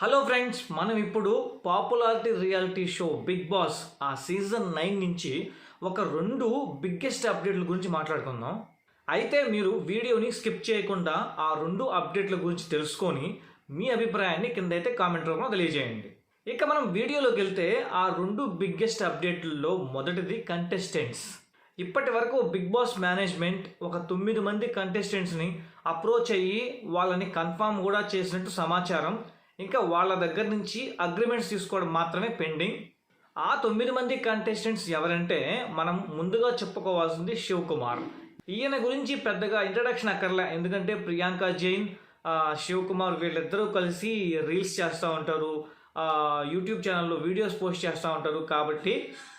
Hello friends మనం ఇప్పుడు popularity reality show Bigg Boss ఆ సీజన్ నైన్ నుంచి ఒక రెండు బిగ్గెస్ట్ అప్డేట్ల గురించి మాట్లాడుకుందాం. అయితే మీరు వీడియోని స్కిప్ చేయకుండా ఆ రెండు అప్డేట్ల గురించి తెలుసుకొని మీ అభిప్రాయాన్ని కింద అయితే కామెంట్ రూపంలో తెలియజేయండి. ఇక మనం వీడియోలోకి వెళ్తే ఆ రెండు బిగ్గెస్ట్ అప్డేట్లలో మొదటిది కంటెస్టెంట్స్ ఇప్పటి వరకు బిగ్ బాస్ మేనేజ్మెంట్ ఒక తొమ్మిది మంది కంటెస్టెంట్స్ని అప్రోచ్ అయ్యి వాళ్ళని కన్ఫామ్ కూడా చేసినట్టు సమాచారం ఇంకా వాళ్ళ దగ్గర నుంచి అగ్రిమెంట్స్ తీసుకోవడం మాత్రమే పెండింగ్ ఆ తొమ్మిది మంది కంటెస్టెంట్స్ ఎవరంటే మనం ముందుగా చెప్పుకోవాల్సింది శివ్ కుమార్ ఈయన గురించి పెద్దగా ఇంట్రడక్షన్ అక్కర్లే ఎందుకంటే ప్రియాంక జైన్ ఆ, శివ్ కుమార్ వీళ్ళిద్దరూ కలిసి రీల్స్ చేస్తూ ఉంటారు యూట్యూబ్ ఛానల్లో వీడియోస్ పోస్ట్ చేస్తూ ఉంటారు కాబట్టి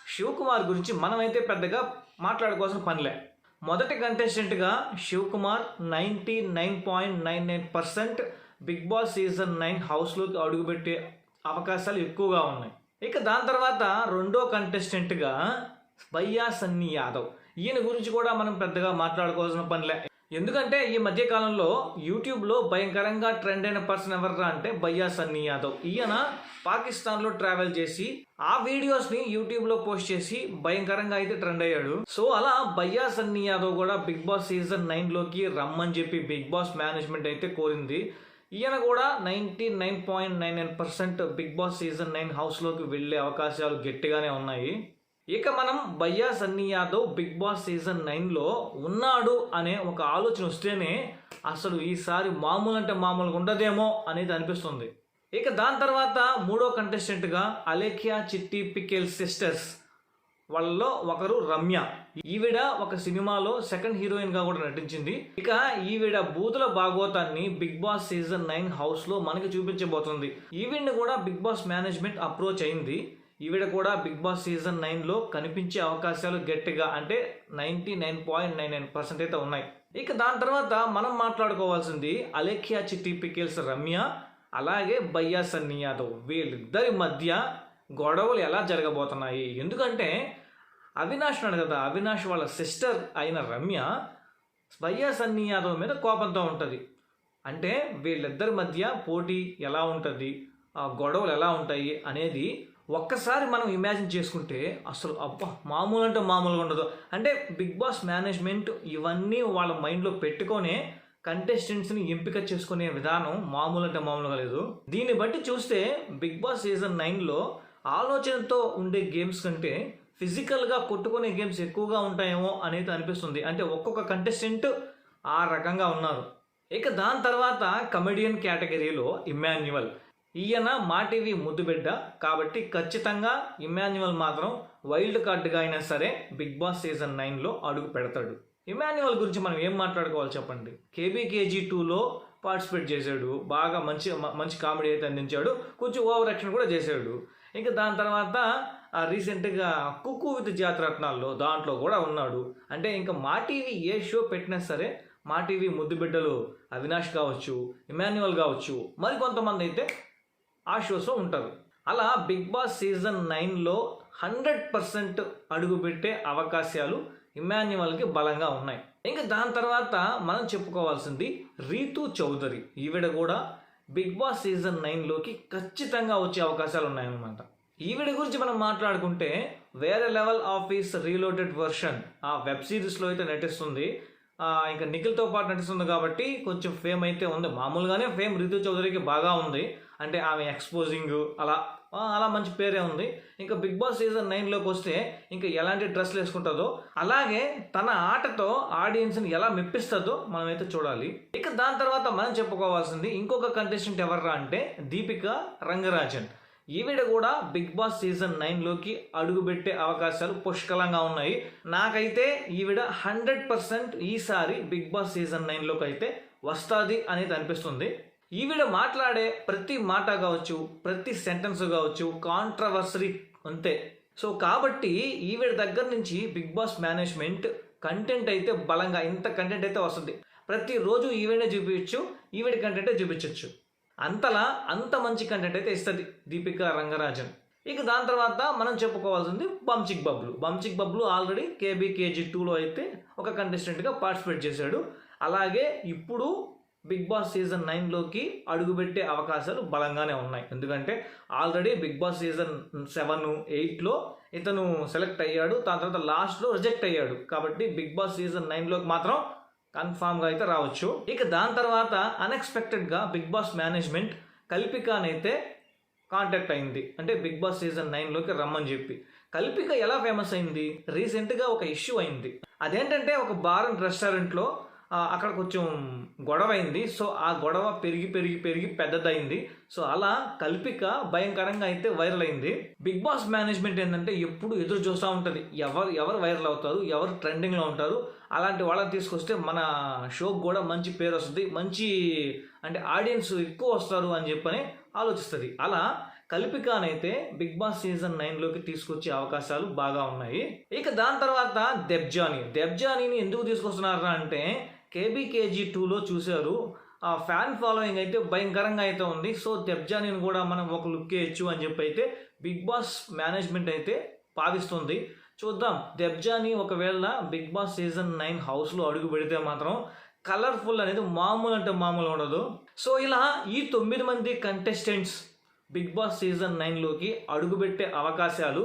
శివ్ కుమార్ గురించి మనమైతే పెద్దగా మాట్లాడుకోవాల్సిన పనిలే. మొదటి కంటెస్టెంట్గా Shiv Kumar ninety nine point nine nine percent Bigg Boss season nine హౌస్లోకి అడుగుపెట్టే అవకాశాలు ఎక్కువగా ఉన్నాయి. ఇక దాని తర్వాత రెండో కంటెస్టెంట్గా బయ్యా సన్నీ యాదవ్. ఈయన గురించి కూడా మనం పెద్దగా మాట్లాడుకోవాల్సిన పనిలే ఎందుకంటే ఈ మధ్య కాలంలో యూట్యూబ్లో భయంకరంగా ట్రెండ్ అయిన పర్సన్ ఎవర్రా అంటే బయ్యా సన్నీ యాదవ్. ఈయన పాకిస్తాన్లో ట్రావెల్ చేసి ఆ వీడియోస్ని యూట్యూబ్లో పోస్ట్ చేసి భయంకరంగా అయితే ట్రెండ్ అయ్యాడు. సో అలా బయ్యా సన్నీ యాదవ్ కూడా బిగ్ బాస్ సీజన్ నైన్లోకి రమ్మని చెప్పి బిగ్ బాస్ మేనేజ్మెంట్ అయితే కోరింది. ఈయన కూడా ninety nine point nine nine percent Bigg Boss season nine హౌస్లోకి వెళ్ళే అవకాశాలు గట్టిగానే ఉన్నాయి. ఇక మనం Bhayya Sunny Yadav Bigg Boss season నైన్లో ఉన్నాడు అనే ఒక ఆలోచన వస్తేనే అసలు ఈసారి మామూలు అంటే మామూలుగా ఉండదేమో అనేది అనిపిస్తుంది. ఇక దాని తర్వాత మూడో కంటెస్టెంట్గా అలేఖ్యా చిట్టి పికెల్ సిస్టర్స్ వాళ్ళలో ఒకరు రమ్య. ఈవిడ ఒక సినిమాలో సెకండ్ హీరోయిన్గా కూడా నటించింది. ఇక ఈవిడ బూతుల భాగవతాన్ని బిగ్ బాస్ సీజన్ నైన్ హౌస్లో మనకి చూపించబోతుంది. ఈవిడ్ని కూడా బిగ్ బాస్ మేనేజ్మెంట్ అప్రోచ్ అయింది. ఈవిడ కూడా బిగ్ బాస్ సీజన్ నైన్లో కనిపించే అవకాశాలు గట్టిగా అంటే ninety nine point nine nine percent అయితే ఉన్నాయి. ఇక దాని తర్వాత మనం మాట్లాడుకోవాల్సింది అలేఖ్యా చిట్టి పికిల్స్ రమ్య అలాగే బయ్యా సన్నీ యాదవ్ వీళ్ళిద్దరి మధ్య గొడవలు ఎలా జరగబోతున్నాయి? ఎందుకంటే అవినాష్ ఉన్నాడు కదా అవినాష్ వాళ్ళ సిస్టర్ అయిన రమ్య బయ్యా సన్నీ యాదవ్ మీద కోపంతో ఉంటుంది. అంటే వీళ్ళిద్దరి మధ్య పోటీ ఎలా ఉంటుంది ఆ గొడవలు ఎలా ఉంటాయి అనేది ఒక్కసారి మనం ఇమాజిన్ చేసుకుంటే అసలు అబ్బా మామూలు అంటే మామూలుగా ఉండదు. అంటే బిగ్ బాస్ మేనేజ్మెంట్ ఇవన్నీ వాళ్ళ మైండ్లో పెట్టుకొనే కంటెస్టెంట్స్ని ఎంపిక చేసుకునే విధానం మామూలు అంటే మామూలుగా లేదు. దీన్ని బట్టి చూస్తే బిగ్ బాస్ సీజన్ నైన్లో ఆలోచనతో ఉండే గేమ్స్ కంటే ఫిజికల్గా కొట్టుకునే గేమ్స్ ఎక్కువగా ఉంటాయేమో అనేది అనిపిస్తుంది. అంటే ఒక్కొక్క కంటెస్టెంట్ ఆ రకంగా ఉన్నారు. ఇక దాని తర్వాత కమెడియన్ కేటగిరీలో ఇమాన్యువల్ ఈయన మా టీవీ ముద్దుబిడ్డ కాబట్టి ఖచ్చితంగా ఇమాన్యువల్ మాత్రం వైల్డ్ కార్డుగా అయినా సరే బిగ్ బాస్ సీజన్ నైన్లో అడుగు పెడతాడు. ఇమాన్యువల్ గురించి మనం ఏం మాట్లాడుకోవాలి చెప్పండి? కేబీకేజీ టూలో పార్టిసిపేట్ చేశాడు. బాగా మంచి మంచి కామెడీ అయితే అందించాడు. కొంచెం ఓవర్ యాక్షన్ కూడా చేశాడు. ఇంకా దాని తర్వాత రీసెంట్గా కుక్కు విత్ జాతరత్నాల్లో దాంట్లో కూడా ఉన్నాడు. అంటే ఇంకా మా టీవీ ఏ షో పెట్టినా సరే మా టీవీ ముద్దు బిడ్డలు అవినాష్ కావచ్చు ఇమాన్యువల్ కావచ్చు మరి కొంతమంది అయితే ఆ షోస్లో ఉంటారు. అలా బిగ్ బాస్ సీజన్ నైన్లో హండ్రెడ్ పర్సెంట్ అడుగుపెట్టే అవకాశాలు ఇమాన్యువల్కి బలంగా ఉన్నాయి. ఇంకా దాని తర్వాత మనం చెప్పుకోవాల్సింది రీతు చౌదరి. ఈవిడ కూడా బిగ్ బాస్ సీజన్ నైన్లోకి ఖచ్చితంగా వచ్చే అవకాశాలు ఉన్నాయన్నమాట. ఈవిడ గురించి మనం మాట్లాడుకుంటే వేరే లెవెల్ ఆఫీస్ రీలోటెడ్ వర్షన్ ఆ వెబ్ సిరీస్లో అయితే నటిస్తుంది. ఇంకా నిఖిల్తో పాటు నటిస్తుంది కాబట్టి కొంచెం ఫేమ్ అయితే ఉంది. మామూలుగానే ఫేమ్ రితు చౌదరికి బాగా ఉంది. అంటే ఆమె ఎక్స్పోజింగ్ అలా అలా మంచి పేరే ఉంది. ఇంకా బిగ్ బాస్ సీజన్ నైన్లోకి వస్తే ఇంకా ఎలాంటి డ్రెస్లు వేసుకుంటుందో అలాగే తన ఆటతో ఆడియన్స్ని ఎలా మెప్పిస్తుందో మనమైతే చూడాలి. ఇక దాని తర్వాత మనం చెప్పుకోవాల్సింది ఇంకొక కంటెస్టెంట్ ఎవర్రా అంటే దీపిక రంగరాజన్. ఈవిడ కూడా బిగ్ బాస్ సీజన్ నైన్లోకి అడుగుపెట్టే అవకాశాలు పుష్కలంగా ఉన్నాయి. నాకైతే ఈవిడ హండ్రెడ్ పర్సెంట్ ఈసారి బిగ్ బాస్ సీజన్ నైన్లోకి అయితే వస్తుంది అనేది అనిపిస్తుంది. ఈవిడ మాట్లాడే ప్రతి మాట కావచ్చు ప్రతి సెంటెన్స్ కావచ్చు కాంట్రవర్సరీ అంతే. సో కాబట్టి ఈవిడ దగ్గర నుంచి బిగ్ బాస్ మేనేజ్మెంట్ కంటెంట్ అయితే బలంగా ఇంత కంటెంట్ అయితే వస్తుంది. ప్రతిరోజు ఈవిడే చూపించచ్చు ఈవిడ కంటెంటే చూపించవచ్చు అంతలా అంత మంచి కంటెంట్ అయితే ఇస్తుంది దీపిక రంగరాజన్. ఇక దాని తర్వాత మనం చెప్పుకోవాల్సింది బంచిక్ బబ్లు బంచిక్ బబ్లు ఆల్రెడీ కేబీ కేజీ టూలో అయితే ఒక కంటెస్టెంట్గా పార్టిసిపేట్ చేశాడు. అలాగే ఇప్పుడు బిగ్ బాస్ సీజన్ నైన్లోకి అడుగుపెట్టే అవకాశాలు బలంగానే ఉన్నాయి. ఎందుకంటే already Bigg Boss season seven ఎయిట్లో ఇతను సెలెక్ట్ అయ్యాడు. దాని తర్వాత లాస్ట్లో రిజెక్ట్ అయ్యాడు. కాబట్టి బిగ్ బాస్ సీజన్ నైన్లోకి మాత్రం కన్ఫామ్గా అయితే రావచ్చు. ఇక దాని తర్వాత అన్ఎక్స్పెక్టెడ్గా బిగ్ బాస్ మేనేజ్మెంట్ కల్పికానైతే కాంటాక్ట్ అయింది. అంటే బిగ్ బాస్ సీజన్ నైన్లోకి రమ్మని చెప్పి. కల్పిక ఎలా ఫేమస్ అయింది? రీసెంట్గా ఒక ఇష్యూ అయింది. అదేంటంటే ఒక బార్ అండ్ రెస్టారెంట్లో అక్కడ కొంచెం గొడవ అయింది సో ఆ గొడవ పెరిగి పెరిగి పెరిగి పెద్దదైంది. సో అలా కల్పిక భయంకరంగా అయితే వైరల్ అయింది బిగ్ బాస్ మేనేజ్మెంట్ ఏంటంటే ఎప్పుడు ఎదురు చూస్తూ ఉంటుంది. ఎవరు ఎవరు వైరల్ అవుతారు ఎవరు ట్రెండింగ్లో ఉంటారు అలాంటి వాళ్ళని తీసుకొస్తే మన షోకి కూడా మంచి పేరు వస్తుంది మంచి అంటే ఆడియన్స్ ఎక్కువ వస్తారు అని చెప్పని ఆలోచిస్తుంది. అలా కల్పికానైతే బిగ్ బాస్ సీజన్ నైన్లోకి తీసుకొచ్చే అవకాశాలు బాగా ఉన్నాయి. ఇక దాని తర్వాత దెబ్జాని. దెబ్జానీని ఎందుకు తీసుకొస్తున్నారు అంటే కేబీకేజీ టూలో చూశారు. ఆ ఫ్యాన్ ఫాలోయింగ్ అయితే భయంకరంగా అయితే ఉంది. సో దెబ్జానీని కూడా మనం ఒక లుక్ వేయచ్చు అని చెప్పి అయితే బిగ్ బాస్ మేనేజ్మెంట్ అయితే భావిస్తుంది. చూద్దాం. దెబ్జాని ఒకవేళ బిగ్ బాస్ సీజన్ నైన్ హౌస్లో అడుగు పెడితే మాత్రం కలర్ఫుల్ అనేది మామూలు అంటే మామూలు ఉండదు. సో ఇలా ఈ తొమ్మిది మంది కంటెస్టెంట్స్ బిగ్ బాస్ సీజన్ నైన్లోకి అడుగుపెట్టే అవకాశాలు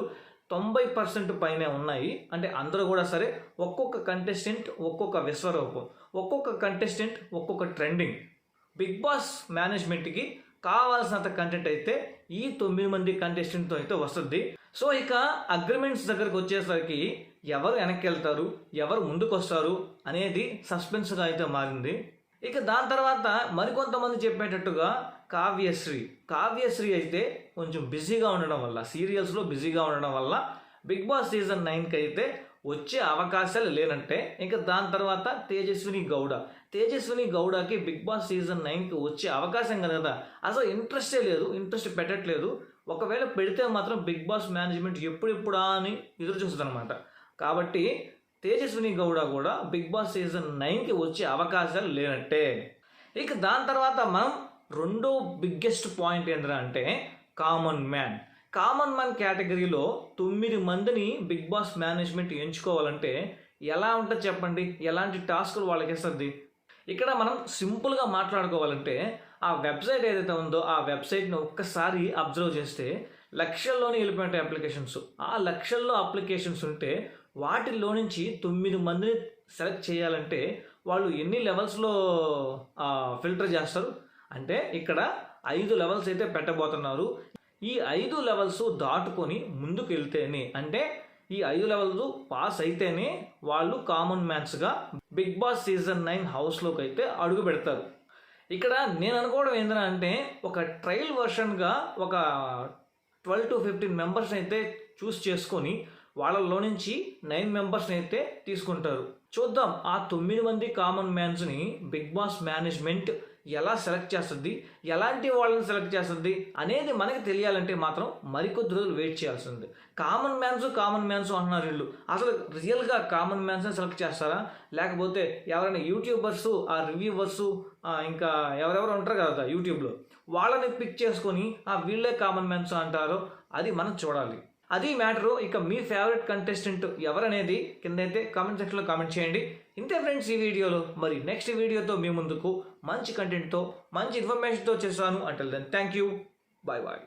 తొంభై పర్సెంట్ పైనే ఉన్నాయి. అంటే అందరూ కూడా సరే ఒక్కొక్క కంటెస్టెంట్ ఒక్కొక్క విశ్వరూపం ఒక్కొక్క కంటెస్టెంట్ ఒక్కొక్క ట్రెండింగ్ బిగ్ బాస్ మేనేజ్మెంట్కి కావాల్సినంత కంటెంట్ అయితే ఈ తొమ్మిది మంది కంటెస్టెంట్తో అయితే వస్తుంది. సో ఇక అగ్రిమెంట్స్ దగ్గరకు వచ్చేసరికి ఎవరు వెనక్కి వెళ్తారు ఎవరు ముందుకు వస్తారు అనేది సస్పెన్స్గా అయితే మారింది. ఇక దాని తర్వాత మరికొంతమంది చెప్పేటట్టుగా కావ్యశ్రీ. కావ్యశ్రీ అయితే కొంచెం బిజీగా ఉండడం వల్ల సీరియల్స్లో బిజీగా ఉండడం వల్ల బిగ్ బాస్ సీజన్ నైన్కి అయితే వచ్చే అవకాశాలు లేనంటే ఇంకా దాని తర్వాత తేజస్విని గౌడ. తేజస్విని గౌడకి బిగ్ బాస్ సీజన్ నైన్కి వచ్చే అవకాశం కదా. అసలు ఇంట్రెస్టే లేదు ఇంట్రెస్ట్ పెట్టట్లేదు. ఒకవేళ పెడితే మాత్రం బిగ్ బాస్ మేనేజ్మెంట్ ఎప్పుడెప్పుడా అని ఎదురు చూస్తుందనమాట కాబట్టి తేజస్విని గౌడ కూడా బిగ్ బాస్ సీజన్ నైన్కి వచ్చే అవకాశాలు లేనట్టే. ఇక దాని తర్వాత మనం రెండో బిగ్గెస్ట్ పాయింట్ ఏంటంటే అంటే కామన్ మ్యాన్. కామన్ మ్యాన్ కేటగిరీలో తొమ్మిది మందిని బిగ్ బాస్ మేనేజ్మెంట్ ఎంచుకోవాలంటే ఎలా ఉంటుంది చెప్పండి? ఎలాంటి టాస్కులు వాళ్ళకి ఇస్తుంది? ఇక్కడ మనం సింపుల్గా మాట్లాడుకోవాలంటే ఆ వెబ్సైట్ ఏదైతే ఉందో ఆ వెబ్సైట్ని ఒక్కసారి అబ్జర్వ్ చేస్తే లక్షల్లోనే వెళ్ళిపోయిన అప్లికేషన్స్ ఆ లక్షల్లో అప్లికేషన్స్ ఉంటే వాటిల్లో నుంచి తొమ్మిది మందిని సెలెక్ట్ చేయాలంటే వాళ్ళు ఎన్ని లెవెల్స్లో ఫిల్టర్ చేస్తారు? అంటే ఇక్కడ ఐదు లెవెల్స్ అయితే పెట్టబోతున్నారు. ఈ ఐదు లెవెల్స్ దాటుకొని ముందుకు వెళ్తేనే అంటే ఈ ఐదు లెవెల్స్ పాస్ అయితేనే వాళ్ళు కామన్ మ్యాన్స్గా బిగ్ బాస్ సీజన్ నైన్ హౌస్లోకి అయితే అడుగు పెడతారు. ఇక్కడ నేను అనుకోవడం ఏంటంటే ఒక ట్రయల్ వర్షన్గా ఒక ట్వెల్వ్ టు ఫిఫ్టీన్ మెంబర్స్ అయితే చూస్ చేసుకొని వాళ్ళలో నుంచి నైన్ మెంబర్స్ని అయితే తీసుకుంటారు. చూద్దాం ఆ తొమ్మిది మంది కామన్ మ్యాన్స్ని బిగ్ బాస్ మేనేజ్మెంట్ ఎలా సెలెక్ట్ చేస్తుంది ఎలాంటి వాళ్ళని సెలెక్ట్ చేస్తుంది అనేది మనకి తెలియాలంటే మాత్రం మరికొద్ది రోజులు వెయిట్ చేయాల్సి ఉంది. కామన్ మ్యాన్స్ కామన్ మ్యాన్స్ అంటున్నారు వీళ్ళు. అసలు రియల్గా కామన్ మ్యాన్స్ని సెలెక్ట్ చేస్తారా? లేకపోతే ఎవరైనా యూట్యూబర్స్ ఆ రివ్యూవర్స్ ఇంకా ఎవరెవరు ఉంటారు కదా యూట్యూబ్లో వాళ్ళని పిక్ చేసుకొని ఆ వీళ్ళే కామన్ మ్యాన్స్ అంటారో అది మనం చూడాలి. అది మ్యాటరు ఇక మీ ఫేవరెట్ కంటెస్టెంట్ ఎవరనేది కింద అయితే కామెంట్ సెక్షన్లో కామెంట్ చేయండి. ఇంతే ఫ్రెండ్స్ ఈ వీడియోలో. మరి నెక్స్ట్ వీడియోతో మీ ముందుకు మంచి కంటెంట్తో మంచి ఇన్ఫర్మేషన్తో చేస్తాను. Until then thank you bye bye